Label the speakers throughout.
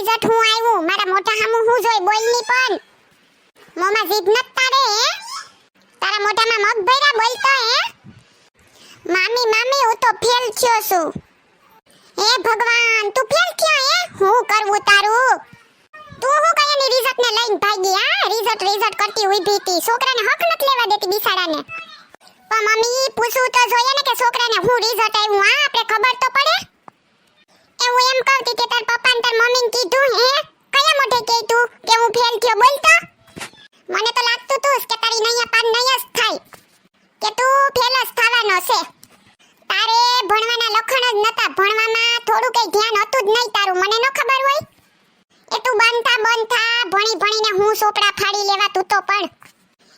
Speaker 1: Result હું આવ્યું મારા મોટા સામું હું જોઈ? બોલની પણ. મોમાં જીભ નત તારે, હે? તારા મોટામાં મગ ભર્યા બોલતો હે? મામી મામી, હું તો ફેલ થયો છું. હે ભગવાન, તું ફેલ થયો, હે? હું કરવું તારું? તું હું કઈ એની રિઝલ્ટ ને લઈને ભાગી, હા? રિઝલ્ટ રિઝલ્ટ કરતી ઊભી હતી. છોકરાને હક નથી લેવા દેતી બિસાડાને. પણ મમ્મી પૂછવું તો જોઈએ ને કે છોકરાને હું રિઝલ્ટ આવ્યું હા, આપણે ખબર તો પડે. એ એમ કહતી કે તાર પપ્પા ને તાર મમ્મી ને કીધું, હે? કયા મોઢે કે તું કે હું ફેલ થયો? બોલ તો. મને તો લાગતું તું કે તારી નૈયા પાન નૈયા થાય. કે તું ફેલ જ થવાનો છે. તારે ભણવાના લખણ જ નતા. ભણવામાં થોડું કઈ ધ્યાન હતું જ નહીં તારું. મને ન ખબર હોય? એ તું બનતા બનતા ભણી ભણીને હું સોપડા ફાડી લેવા તું તો પણ.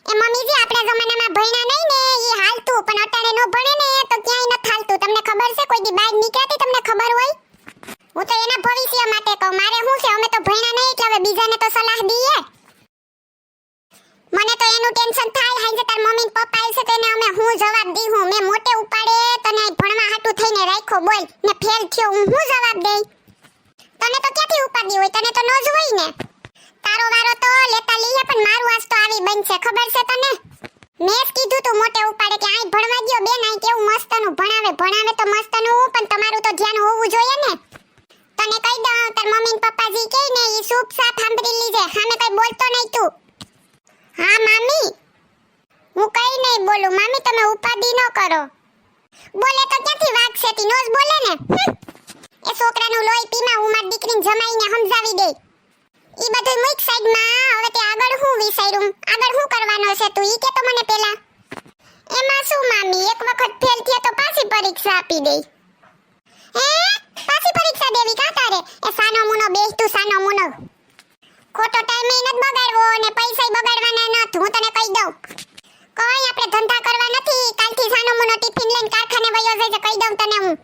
Speaker 1: એ મમ્મીજી આપણા જમાનામાં ભણ્યા નહીં ને, એ હાલતું. પણ અટાણે નો ભણે ને, તો ક્યાંય ન હાલતું તમને ખબર છે કોઈ દી બહાર નીકળતી? તમને ખબર હોય? હું તો એના ભવિષ્ય માટે કહું. મારે શું છે? અમે તો ભણ્યા નહીં એટલે હવે બીજાને તો સલાહ દઈએ. મને તો એનું ટેન્શન થાય. હાઈ તાર મમ્મી પપ્પા આવશે તેને અમે હું જવાબ દી હું? મેં મોટે ઉપાડે તને ભણવા હાટું થઈને રાખો બોલ. ને ફેલ થયો હું હું જવાબ દઈ? તને તો ક્યાંથી ઉપાડી હોય? તને તો ન જ હોય ને. તારો વારો તો લેતા લઈએ, પણ મારું આજ તો આવી બનશે. ખબર છે તને? મેં કીધું તું મોટે ઉપાડે કે આય ભણવા ગયો બેન આઈ કેવું મસ્તનું ભણાવે. ભણાવે તો મસ્તનું, પણ તમારું તો ધ્યાન હોવું જોઈએ ને. તને કહી દઉં, તાર મમ્મી પપ્પા જી કે ને, ઈ સૂપ સાફ સાંભળી લીજે, હામે કઈ બોલતો નહીં તું. હા, મામી. હું કઈ નહીં બોલું, મામી, તમે ઉપાધિ ન કરો. બોલે તો ક્યાંથી વાગશે તી નો બોલે ને? એ છોકરાનું લોહી પીમાં હું મારી દીકરીને જમાઈને સમજાવી દે ઈ બધું મુઈક સાઈડમાં, હવે તે આગળ હું વિચાર્યું આગળ હું કરવાનો છે તું? ઈ કે તો મને પેલા. એમાં શું, મામી? એક વખત ફેલ થયા તો પાછી પરીક્ષા આપી દે. હે? પાછી સાનો મુનો બેસ તું સાનો મુનો. ખોટો ટાઈમ એ બગાડવો અને પૈસા બગાડવાના નથી, હું તને કહી દઉં. કોઈ આપણે ધંધા કરવા નથી, કાલથી સાનો મુનો ટિફિન લઈને કારખાને વયો જજે, કહી દઉં તને હું.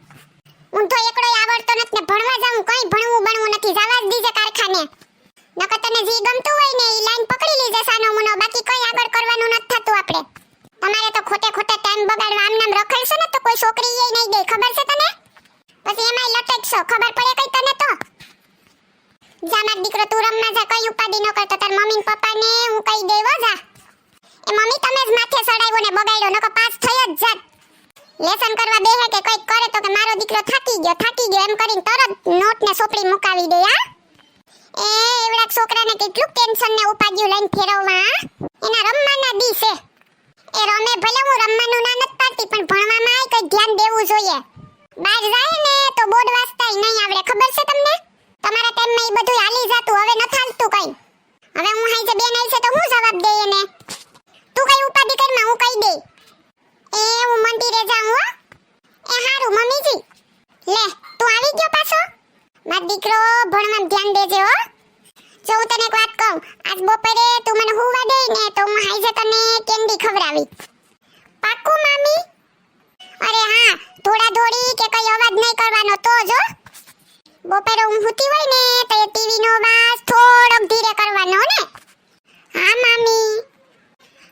Speaker 1: ઊંધો એકડો આવડતો નથી ને ભણવા જાઉં, કઈ ભણવું ભણવું નથી, જવા જ દીજે કારખાને. નકર તને જે ગમતું હોય ને એ લાઈન પકડી લીજે સાનો મુનો, બાકી કઈ આગળ કરવાનું નથી થતું આપણે. તમારે તો ખોટે ખોટે ટાઈમ બગાડવા આમ નામ રખડશો ને તો કોઈ છોકરી એ નહીં દે, ખબર છે તને? પછી એમાંય લટકશો, ખબર પડે કઈ તને તો? જા માર દીકરો તું રમવા જા, કઈ ઉપાડી ન કરતો. તાર મમ્મી પપ્પા ને હું કઈ દેવો જા. એ મમ્મી તમે જ માથે સડાવ્યો ને બગાડ્યો નકો પાસ થઈ જ જાત. લેસન કરવા બેહે કે કંઈક કરે તો કે મારો દીકરો થાકી ગયો થાકી ગયો. એમ કરીને તરત નોટ ને સોપડી મુકાવી દે, હા? એ એવડા છોકરાને કેટલું ટેન્શન ને ઉપાડ્યું લઈને ફેરવવા એના રમવાના દી છે. એ રમે ભલે, હું રમવાનું ના નથી પાડતી પણ ભણવામાં આય કઈ ધ્યાન દેવું જોઈએ બહાર જાય ને તો બોર્ડ વાંચતાય નહીં આવડે ખબર છે તમને તમારા ટાઈમમાં એ બધું હાલી જાતું હવે ન હાલતું કઈ હવે હું હાઈ જે બેન આવી છે તો હું જવાબ દે એને તું કઈ ઉપાધિ કરમાં હું કહી દે એ હું મંદિરે જાઉં હો એ હારું મમ્મીજી લે, તું આવી ગયો પાછો? માર દીકરો ભણવામાં ધ્યાન દેજે હો. જો હું તને એક વાત કહું, આજ બપોરે તું મને હુવા દે ને તો હું હાઈજે તને કેન્ડી ખવડાવી. પાક્કું, મામી? અરે હા થોડા ધોડી કે કઈ અવાજ નહીં કરવાનો, તો જો બપોરે હું હુતી હોય ને તો એ ટીવી નો અવાજ થોડોક ધીરે કરવાનો ને? હા, મામી.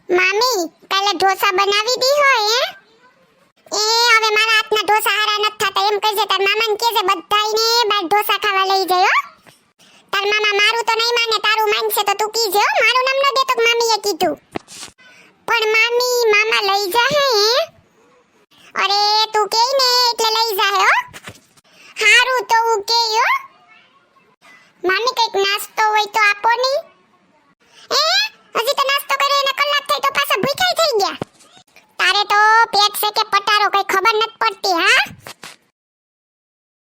Speaker 1: મામી, કાલે ઢોસા બનાવી દી હોય એ હવે મારા હાથના ઢોસા હારા નથી થતા કહેજે તાર મામાને કહેજે બધાયને બાર ઢોસા ખાવા લઈ જયો તાર મામા મારું તો નહીં માને, તારું માનશે તો તું કીજે, હો. મારું નામ ન દે તો મામીએ કીધું. પણ મામી મામા લઈ જા હે. અરે, તું કે ને એટલે લઈ જાહે, હો. હારું તો હું કે, હો. મામી કંઈક